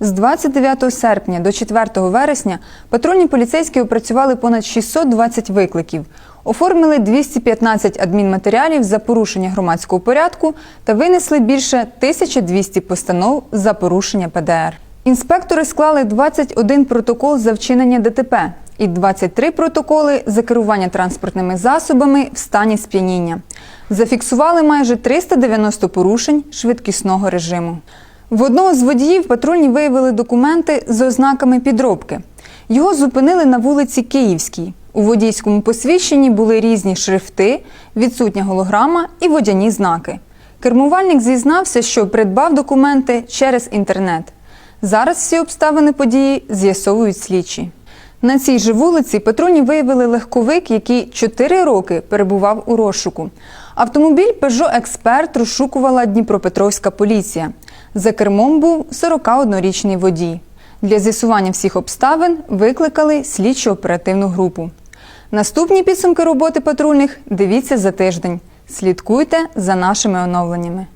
З 29 серпня до 4 вересня патрульні поліцейські опрацювали понад 620 викликів, оформили 215 адмінматеріалів за порушення громадського порядку та винесли більше 1200 постанов за порушення ПДР. Інспектори склали 21 протокол за вчинення ДТП і 23 протоколи за керування транспортними засобами в стані сп'яніння. Зафіксували майже 390 порушень швидкісного режиму. В одного з водіїв патрульні виявили документи з ознаками підробки. Його зупинили на вулиці Київській. У водійському посвідченні були різні шрифти, відсутня голограма і водяні знаки. Кермувальник зізнався, що придбав документи через інтернет. Зараз всі обставини події з'ясовують слідчі. На цій же вулиці патрульні виявили легковик, який 4 роки перебував у розшуку. Автомобіль Peugeot Експерт розшукувала Дніпропетровська поліція. За кермом був 41-річний водій. Для з'ясування всіх обставин викликали слідчо-оперативну групу. Наступні підсумки роботи патрульних дивіться за тиждень. Слідкуйте за нашими оновленнями.